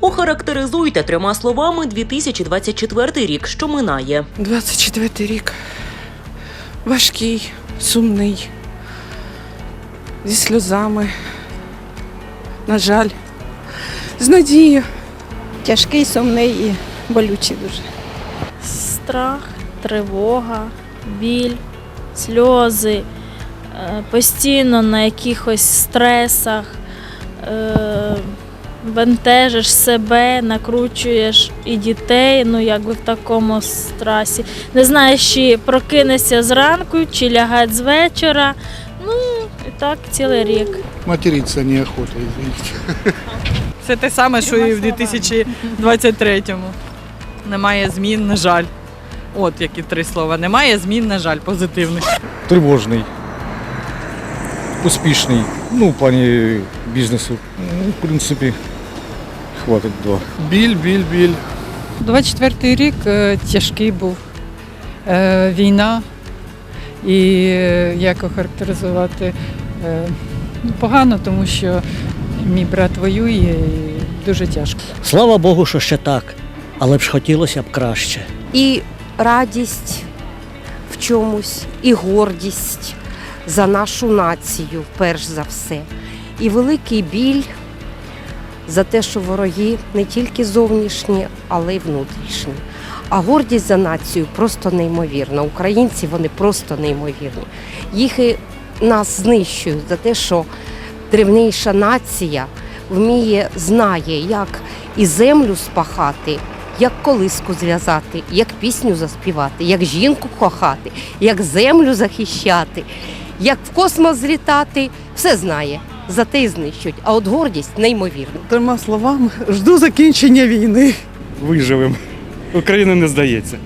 Охарактеризуйте трьома словами 2024 рік, що минає. 24 рік. Важкий, сумний, зі сльозами. На жаль, з надією. Тяжкий, сумний і болючий дуже. страх, тривога, біль, сльози, е, постійно на якихось стресах, е, бентежиш себе, накручуєш і дітей, ну якби в такому страсі. Не знаєш, чи прокинешся зранку, чи лягати з вечора. Ну, і так цілий рік. Материться неохота, извините. Це те саме, що і в 2023-му. Немає змін, на жаль. От які три слова. Немає змін, на жаль, позитивних. тривожний, успішний. Ну, в плані бізнесу. Ну, в принципі, хватить два. Біль, біль, біль. 24-й рік е, тяжкий був. Е, Війна. І е, як охарактеризувати ну, погано, тому що мій брат воює і дуже тяжко. Слава Богу, що ще так, але б ж хотілося б краще. і радість в чомусь, і гордість за нашу націю, перш за все, і великий біль за те, що вороги не тільки зовнішні, але й внутрішні. А гордість за націю просто неймовірна. Українці вони просто неймовірні. Їх і нас знищують за те, що древніша нація вміє, знає, як і землю спахати, як колиску зв'язати, як пісню заспівати, як жінку кохати, як землю захищати, як в космос злітати, все знає. Зате й знищують. А от гордість неймовірна. Трьома словами, жду закінчення війни. Виживемо. Україна не здається.